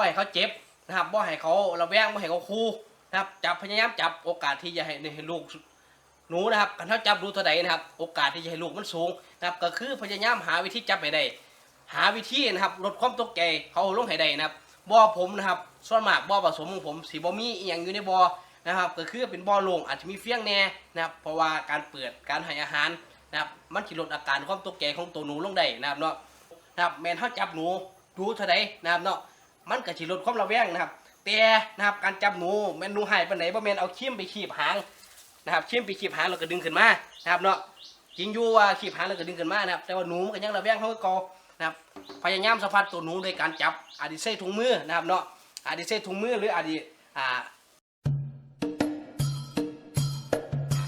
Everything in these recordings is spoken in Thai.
บ่ให้เขาเจ็บนะครับบ่ให้เขาระแวงบ่ให้เขาคูนะครับจับพยายามจับโอกาสที่จะให้ให้ลูกหนูนะครับกันถ้าจับรู้เท่าใดนะครับ โอกาสที่จะให้ลูกมันสูงนะครับก็คือพยายามหาวิธีจับให้ได้ หาวิธีนะครับลดความตกใจเขาลงให้ได้นะครับบ่อผมนะครับส่วนมากบ่อผสมของผมสีบ่มีอหย่างอยู่ในบ่อนะครับก็คือเป็นบ่อลงอาจจะมีเฟี้ยงแน่นะครับเพราะว่าการเปิดการให้อาหารนะครับมันสิลดอาการความตกใจของตัวหนูลงได้นะครับเนาะนะครับแม่นเฮาจับหนูดูเท่าใดนะครับเนาะ มันก็สิลดความระแวงนะครับ แต่นะครับการจับหนูแม่นหนูหายไปไหนบ่แม่นเอาเข็มไปขีบหางนะครับเข็มไปขีบหางแล้วก็ดึงขึ้นมานะครับเนาะจริงอยู่ว่าขีบหางแล้วก็ดึงขึ้นมานะครับ แต่ว่าหนูมันก็ยังระแวงเฮาคือเก่านะครับพยายามสัมผัสตัวหนูในการจับอาดิเซ่ถุงมือนะครับเนาะอาดิเซ่ถุงมือหรืออาดิอ่า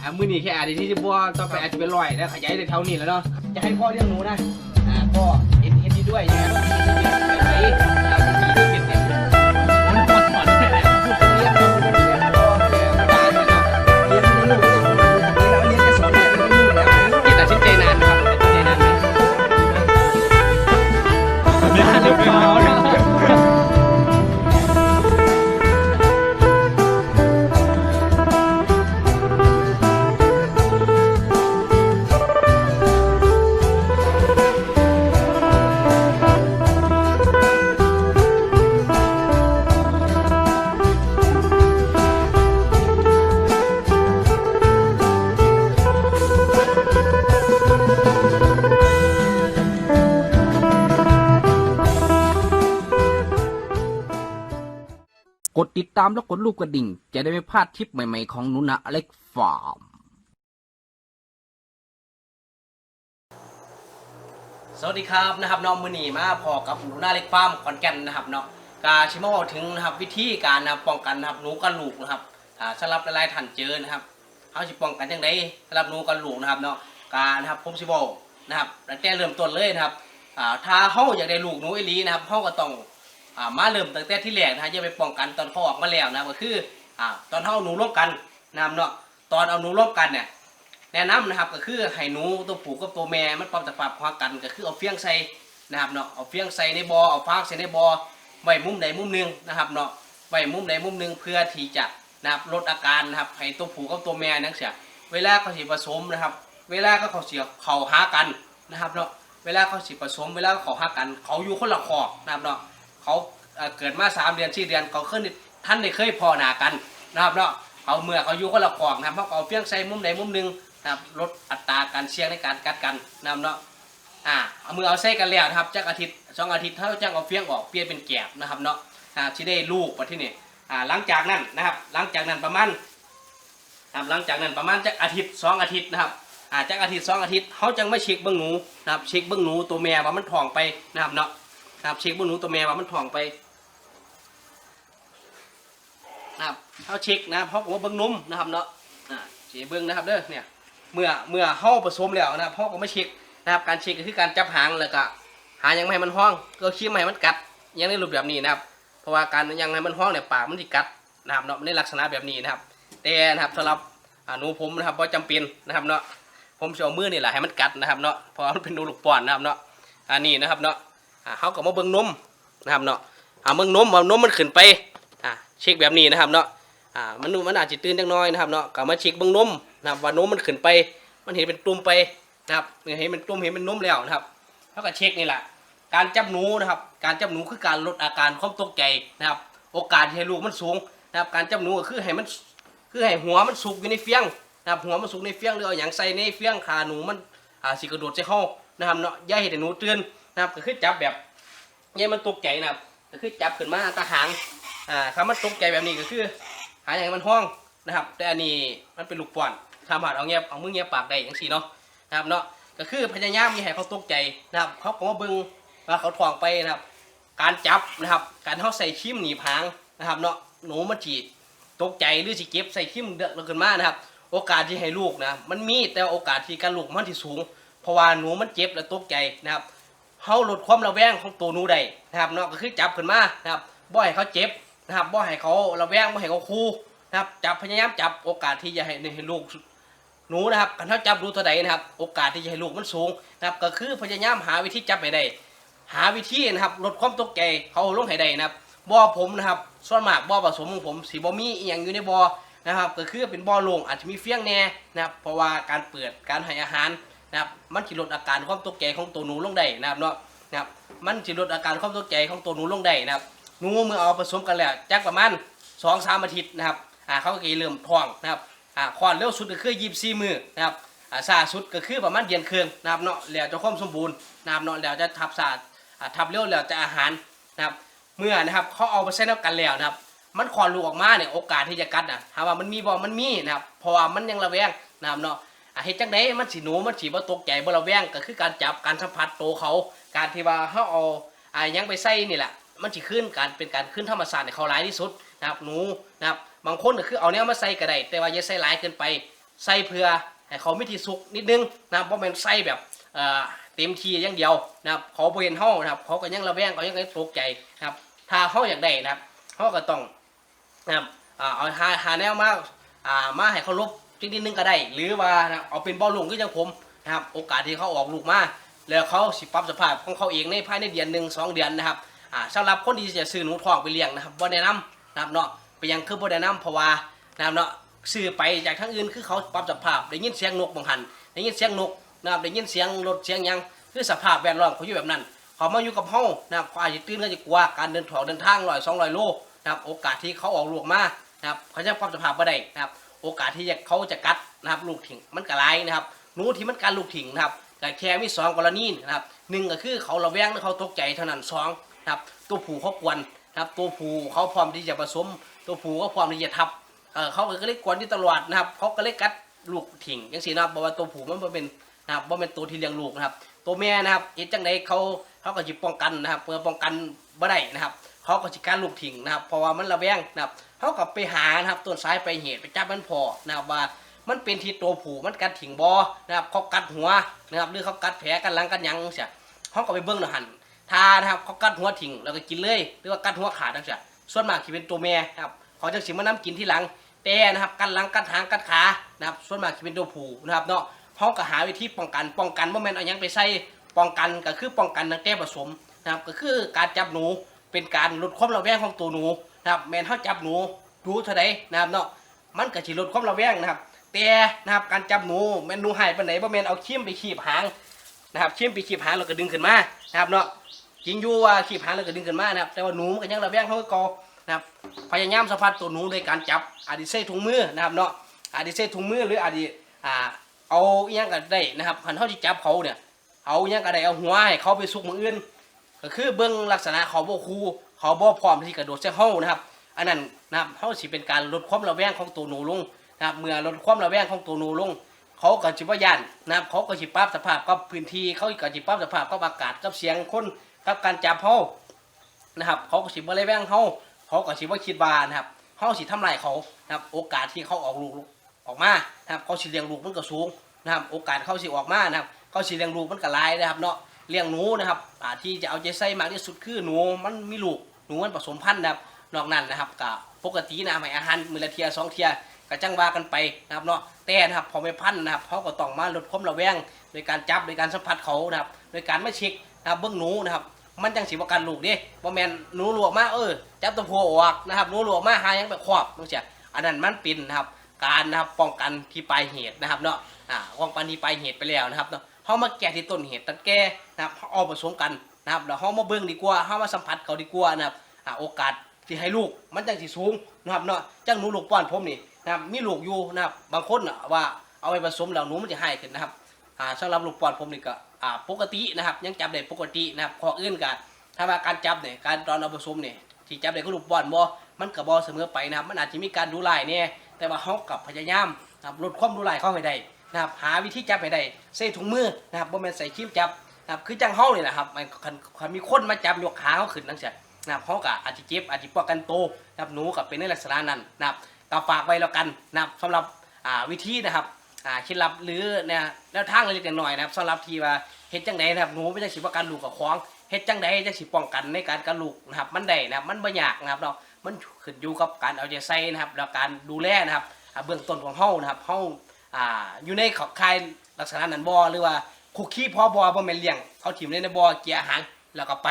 อ่ามือนี่แค่อาดิที่จะบัวต่อไปอาจจะเป็นรอยแล้วขยายในเท่านี้แล้วเนาะจะให้พ่อเลี้ยงหนูนะอ่าพ่อเอ็นเอ็นดีด้วยนะครับามแล้วกดรูปกระดิ่ง จะได้ไม่พลาดทริปใหม่ๆของหนุนะอเล็กฟาร์ม สวัสดีครับนะครับน้องมือหนีมาพอกับหนูนาเล็กฟาร์มขอนแก่นนะครับเนาะกาชิมาบอกถึงนะครับวิธีการนะครับป้องกันนะครับหนูกันลูกนะครับอ่าสำหรับหลายๆท่านเจอนะครับเขาสิป้องกันยังไงสำหรับหนูกันลูกนะครับเนาะการนะครับผมสิบอกนะครับตั้งแต่เริ่มต้นเลยนะครับอ่าถ้าเขาอยากได้ลูกหนูอีหลีนะครับเขาก็ต้อง อ่ามาเริ่มตั้งแต่ที่แรกนะฮะอย่าไปป้องกันตอนเขาออกมาแล้วนะก็คืออ่าตอนเขาเอาหนูร่วมกันนะครับเนาะตอนเอาหนูร่วมกันเนี่ยแนะนำนะครับก็คือให้หนูตัวผู้กับตัวแม่มันปรับสภาพความกันก็คือเอาเฟี้ยงใส่นะครับเนาะเอาเฟี้ยงใส่ในบอ่อเอาฟางใส่ในบอ่อไว้มุมใดมุมหนึ่งนะครับเนาะไว้มุมใดมุมหนึ่งเพื่อที่จะนะครับลดอาการนะครับให้ตัวผู้กับตัวแม่นั่นเสียเวลาเขาสิผสมนะครับ เวลาก็เขาเสียเขาหากันนะครับเนาะเวลาเขาสิผสม เวลาเขาหากัน เขาอยู่คนละขอบนะครับเนาะ เขาเกิดมาสามเดือนสี่เดือนเขาขึ้นท่านได้เคยพอหนากันนะครับเนาะเขาเมื่อเขาอยู่คนละขอบนะครับเขาก็เอาเฟี้ยงใส่มุมใดมุมหนึ่งนะครับลดอัตราการเสี่ยงในการกัดกันนะครับเนาะอ่าเอามือเอาใส่กันแล้วนะครับจากอาทิตย์สองอาทิตย์ถ้าจ้างเอาเฟี้ยงออกเปลี่ยนเป็นแกบนะครับเนาะอ่าที่ได้ลูกมาที่นี่อ่าหลังจากนั้นนะครับหลังจากนั้นประมาณนะครับหลังจากนั้นประมาณจากอาทิตย์สองอาทิตย์นะครับอ่าจากอาทิตย์สองอาทิตย์เขาจังไม่เช็คเบื้องหนูนะครับเช็คเบื้องหนูตัวแม่ว่ามันท้องไปนะครับเนาะ นะครับเช็คบื้องหนูตัวแม่ว่ามันท้องไปนะครับเขาเช็คนะครับเขาบอกว่าเบื้องนุ่มนะครับเนาะอ่าเช็คเบื้องนะครับเด้อเนี่ยเมื่อเมื่อเข้าผสมแล้วนะครับเขาก็ไม่เช็คนะครับการเช็คก็คือการจับหางแล้วก็หายังไม่ให้มันห้องก็ขี้ไม่ให้มันกัดยังในรูปแบบนี้นะครับ เพราะว่าการยังให้มันห้องเนี่ยปากมันติกัดนะครับเนาะในลักษณะแบบนี้นะครับ แต่นะครับสำหรับหนูผมนะครับพอจำเป็นนะครับเนาะผมจะเอามือนี่แหละให้มันกัดนะครับเนาะเพราะว่ามันเป็นหนูลูกปอนนะครับเนาะอันนี้นะครับเนาะ อ่าเขาก็มาเบิ่งนมนะครับเนาะอ่าเบิ่งนมเอานมมันขึ้นไปอ่าเช็คแบบนี้นะครับเนาะอ่ามันมันอาจจะตื่นจังน้อยนะครับเนาะก็มาเช็คเบิ่งนมนะครับว่านมมันขึ้นไป มันเห็นเป็นตุ่มไปนะครับเห็นเป็นตุ่มเห็นเป็นนมแล้วนะครับแล้วก็เช็คนี่แหละการจับหนูนะครับ การจับหนูคือการลดอาการความตกใจนะครับ โอกาสให้ลูกมันสูงนะครับ การจับหนูก็คือให้มันคือให้หัวมันสุกอยู่ในเฟียงนะครับหัวมันสุกในเฟียงหรือเอาอย่างใส่ในเฟียงขาหนูมันอ่าสิกระโดดใส่เข้านะครับเนาะย่าให้แต่หนูตื่น นะครับก็คือจับแบบย่าให้มันตกใจนะครับก็คือจับขึ้นมาตาหางอ่าคำมันตกใจแบบนี้ก็คือ หาอย่างให้มันห้องนะครับ แต่อันนี้มันเป็นลูกป่อนสามารเอาเงียบเอามือเงียบปากได้อย่างสี่เนาะนะครับเนาะก็คือพยายามมีให้เขาตกใจนะครับ เขาก็มาบิ่งว่าเขาถ่วงไปนะครับ การจับนะครับ การเขาใส่คิมหนีบหางนะครับเนาะหนูมันจีตกใจหรือสิเก็บใส่คิมเดือดลงขึ้นมานะครับ โอกาสที่ให้ลูกนะมันมีแต่โอกาสที่การลูกมันที่สูง เพราะว่าหนูมันเจ็บและตกใจนะครับ เขาลดความระแวงของตัวหนูได้นะครับเนาะก็คือจับขึ้นมานะครับบ่ให้เขาเจ็บนะครับบ่ให้เขาระแวงบ่ให้เขาคูนะครับจับพยายามจับโอกาสที่จะให้ให้ลูกหนูนะครับกันถ้าจับรู้เท่าใดนะครับ โอกาสที่จะให้ลูกมันสูงนะครับ ก็คือพยายามหาวิธีจับให้ได้หาวิธีนะครับลดความตกใจเขาลงให้ได้นะครับบ่อผมนะครับส่วนมากบ่อผสมของผมสีบ่มีอีหยังอยู่ในบ่อนะครับ ก็คือเป็นบ่อลงอาจจะมีเฟี้ยงแน่นะครับเพราะว่าการเปิดการให้อาหาร นะครับมันสิลดอาการความตกใจของตัวหนูลงได้นะครับเนาะนะครับมันสิลดอาการความตกใจของตัวหนูลงได้นะครับหนูเมื่อเอาผสมกันแล้วจักประมาณสองสามอาทิตย์นะครับอ่าเขาก็เริ่มท้องนะครับอ่าคลอดเร็วสุดก็คือ24มื้อนะครับอ่าซาสุดก็คือประมาณเดือนครึ่งนะครับเนาะแล้วจะความสมบูรณ์นะครับเนาะแล้วจะทับศาสตร์อ่าทับเร็วแล้วจะอาหารนะครับเมื่อนะครับเขาเอาไปใช้น้ำกันแล้วนะครับมันคลอดลูกออกมาเนี่ยโอกาสที่จะกัดนะถามว่ามันมีบ่มันมีนะครับเพราะว่ามันยังระแวงนะครับเนาะ อะเฮ็ดจังไดมันสิหนูมันสิบ่ตกใจบ่ระแวงก็คือการจับการสัมผัสโตวเขา การที่ว่าเฮาเอาอ่ายังไปใส่นี่แหละมันสิขึ้นการเป็นการขึ้นธรรมชาสติให้เขาหลายที่สุดนะครับหนูนะครับบางคนก็คือเอาแนวมาใส่ก็ได้แต่ว่าอย่าใส่หลายเกินไปใส่เพื่อให้เขามีที่สุกนิดนึงนะครับบ่แม่นใส่แบบเอ่อเต็มทีอย่างเดียวนะครับเขาบ่เห็นเฮานะครับเขาก็ยังระแวงเขายังตกใจนะครับถ้าเขาอยากได้นะครับเขาก็ต้องนะครับอ่าเอาหาหาแนวมาอ่ามาให้เขาลบ จริงๆนึงก็ได้ หรือว่านะเอาเป็นบอลลูนก็ยังผมนะครับโอกาสที่เขาออกลูกมาแล้วเขาสิปรับสภาพของเขาเองในภายในเดือนหนึ่งสองเดือนนะครับอ่าสำหรับคนที่จะซื้อหนูทองไปเลี้ยงนะครับบ่แนะนำนะครับเนาะไปยังคือบ่แนะนำเพราะว่านะครับเนาะซื้อไปจากทั้งอื่นคือเขาปรับสภาพได้ยินเสียงนกบางหันได้ยินเสียงนกนะครับได้ยินเสียงรถเสียงยังคือสภาพแวดล้อมเขาอยู่แบบนั้นเขามาอยู่กับเฮานะครับเขาอาจจะตื่นก็จะกลัวการเดินทางเดินทางร้อยสองร้อยโลนะครับโอกาสที่เขาออกลูกมานะครับเขาจะปรับสภาพบ่ได้นะครับ โอกาสที่จะเขาจะกัดนะครับลูกถิ่งมันก็หลายนะครับหนูที่มันกัดลูกถิ่งนะครับแต่แค่มีสองกรณีนะครับหนึ่งก็คือเขาระแวงหรือเขาตกใจเท่านั้นสองนะครับตัวผู้เขากวนนะครับตัวผู้เขาพร้อมที่จะผสม ตัวผู้ก็พร้อมที่จะทับเขาก็เลยกวนที่ตลอดนะครับเขาก็เลยกัดลูกถิ่งอย่างสี่นะครับบอกว่าตัวผู้มันเป็นนะครับบ่เป็นตัวที่เลี้ยงลูกนะครับ ตัวแม่นะครับเอ็ดจังไดเขาเขาก็จะป้องกันนะครับเพื่อป้องกันบ่ได้นะครับ เขาก็จะการลูกถิ่งนะครับเพราะว่ามันระแวงนะครับเขาก็ไปหานะครับต้นสายไปเหตุไปจับมันพอนะครับว่ามันเป็นที่ตัวผูมันกัดถิ่งบอนะครับเขากัดหัวนะครับหรือเขากัดแผลกันหลังกันยังเสียเขาก็ไปเบิ้งหนหันทานะครับเขากัดหัวถิ่งแล้วก็กินเลย หรือว่ากัดหัวขาดนั่นเสียส่วนมากที่เป็นตัวแม่นะครับเขาจะสิมาน้ำกินที่หลังแต่นะครับกันหลังกันหางกันขานะครับส่วนมากจะเป็นตัวผูนะครับเนาะเขาก็หาวิธีป้องกันป้องกันว่าแม่นเอายังไปใส่ป้องกันก็คือป้องกันตั้งแต่ผสมนะครับก็คือการจับหนู เป็นการลดความระแวงของตัวหนูนะครับแมนเขาจับหนูดูเท่าใดนะครับเนาะมันก็สิลดความระแวงนะครับ แต่นะครับการจับหนูแมนหนูหายไปไหนบ่แมนเอาขี้มไปขีบหางนะครับขี้มไปขีบหางแล้วก็ดึงขึ้นมานะครับเนาะจริงอยู่ว่าขีบหางแล้วก็ดึงขึ้นมานะครับแต่ว่าหนูมันก็ยังระแวงเขาก็เกอนะครับพยายามสัมผัสตัวหนูโดยการจับอาจจะใส่ถุงมือนะครับเนาะอาจจะใส่ถุงมือหรืออาจจะอ่าเอาอีหยังก็ได้นะครับคันเท่าที่จับเขาเนี่ยเอาอีหยังก็ได้เอาหัวให้เขาไปซุกมืออื่น ก็คือเบื้องลักษณะเขาบ่คูเขาบ่พร้อมที่กระโดดใส่ห้องนะครับ อันนั้นนะครับเขาสิเป็นการลดความระแวงของตัวหนูลงนะครับเมื่อลดความระแวงของตัวหนูลง เขาก็สิว่าย่านนะครับเขาก็สิปรับสภาพกับพื้นที่เขาก็สิปรับสภาพกับอากาศกับเสียงคนกับการจับเขานะครับ เขาก็สิบ่ระแวงเขาเขาก็สิว่าคิดว่านะครับเขาสิทำลายเขานะครับโอกาสที่เขาออกลูกออกมานะครับเขาสิเลี้ยงลูกมันก็สูงนะครับโอกาสเขาสิออกมานะครับเขาสิเลี้ยงลูกมันก็หลายนะครับเนาะ เลี้ยงหนูนะครับอ่าที่จะเอาใจใส่มากที่สุดคือหนูมันมีลูกหนูมันผสมพันธุ์นะครับนอกนั้นนะครับก็ปกตินะให้อาหารมือละเทียสองเทียก็จังว่ากันไปนะครับเนาะแต่นะครับพอไม่พันธุ์นะครับเขาก็ต้องมาลดความระแวงโดยการจับโดยการสัมผัสเขานะครับโดยการไม่เช็คนะครับเบื้องหนูนะครับมันจังสิว่าการลูกเดิบ่แมนหนูหลวกมาเออจับตัวผัวออกนะครับหนูหลวกมาหายังไปครอบต้องเสียอันนั้นมันเป็นนะครับการนะครับป้องกันที่ปลายเหตุนะครับเนาะอ่าป้องกันที่ปลายเหตุไปแล้วนะครับเนาะ เขามาแก้ที่ต้นเหตุตัดแก้นะครับเอาผสมกันนะครับแล้วเขามาเบิ่งดีกว่าเขามาสัมผัสเขาดีกว่านะครับอ่าโอกาสที่ให้ลูกมันจังสิสูงนะครับเนาะจังหนูลูกป้อนผมนี่นะครับมีลูกอยู่นะครับบางคนน่ะว่าเอาไปผสมแล้วหนูมันจะให้ขึ้นนะครับอ่าสำหรับลูกป้อนผมนี่ก็อ่าปกตินะครับ ยังจับได้ปกตินะครับข้ออื่นกันถ้าว่าการจับเนี่ยการตอนเอาผสมเนี่ยที่จับได้ก็ลูกป้อนบ่มันก็บ่เสมอไปนะครับ มันอาจจะมีการดูไลายเนี่ยแต่ว่าเขากับพยายามนะครับลดความดูไลายเข้าให้ได้ นะครับหาวิธีจับให้ได้ใส่ถุงมือนะครับบ่แม่นใส่ครีมจับนะครับคือจังเฮานี่แหละครับมันคันคันมีคนมาจับยกขาเขาขึ้นจังซี่นะครับเฮาก็อาจจะเจ็บอาจจะป้องกันโตนะครับหนูก็เป็นในลักษณะนั้นนะครับก็ฝากไว้แล้วกันนะครับสำหรับอ่าวิธีนะครับอ่าเคล็ดลับหรือเนี่ยแนวทางเล็กๆน้อยๆนะครับสำหรับที่ว่าเฮ็ดจังไดนะครับหนูไม่ใช่สิว่าการลูกกับของเฮ็ดจังไดจังสิป้องกันในการการลูกนะครับมันได้นะครับมันบ่ยากนะครับเนาะมันขึ้นอยู่กับการเอาใจใส่นะครับแล้วการดูแลนะครับเบื้องต้นของเฮานะครับเฮา อ่าอยู่ในขอบคายลักษณะนั้นบ่หรือว่าคุกขี้พอบอบ่แม่นเลี้ยงเขาถิ่มในในบ่อเกียหารแล้วก็ไป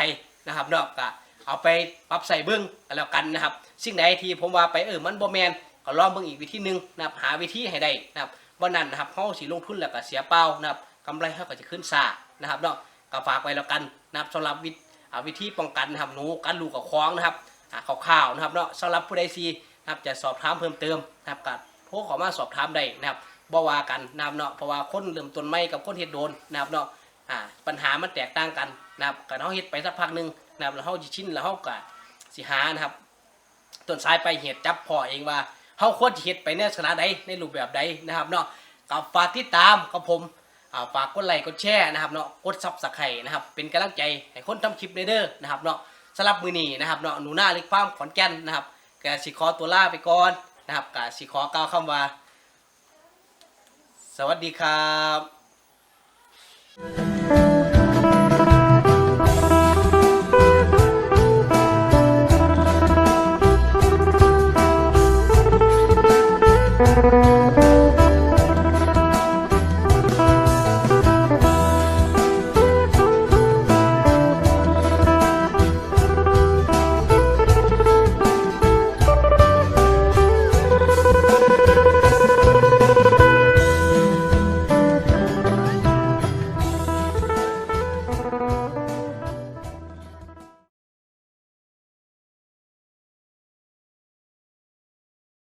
นะครับเนาะก็เอาไปปรับใส่เบิ้งแล้วกันนะครับ สิ่งใดที่ผมว่าไปเออมันบ่แมนก็ลองเบิ่งอีกวิธีหนึ่งนะครับหาวิธีให้ได้นะครับวันนั้นนะครับเฮาสิลงทุนแล้วก็เสียเปล่านะครับกำไรเฮาก็จะขึ้นซานะครับเนาะก็ฝากไว้แล้วกันนะครับสำหรับวิวิธีป้องกันนะครับหนูกันลูกกับควางนะครับอ่าข่าวๆนะครับเนาะสำหรับผู้ใดซีนะครับจะสอบถามเพิ่มเติมนะครับก็โทรเข้ามาสอบถามได้นะครับ บ่ว่ากันนะครับเนาะเพราะว่าคนเริ่มต้นใหม่กับคนเฮ็ดโดนนะครับเนาะอ่าปัญหามันแตกต่างกันนะครับก็เฮาเฮ็ดไปสักพักหนึงนะครับแล้วเฮาสิชินแล้วเฮาก็สิหานะครับต้นสายไปเหตุจับพอเองว่าเฮาควรสิเฮ็ดไปในลักษณะใดในรูปแบบใดนะครับเนาะก็ฝากติดตามกับผมอ่าฝากกดไลค์กดแชร์นะครับเนาะกดซับสไครต์นะครับเป็นกำลังใจให้คนทำคลิปเด้อนะครับเนาะสำหรับมื้อนี้นะครับเนาะหนูหน้าเล็กฟามขอนแก่นนะครับกสิขอตัวล่าไปก่อนนะครับกสิขอกล่าวคำว่า วัสดีครับ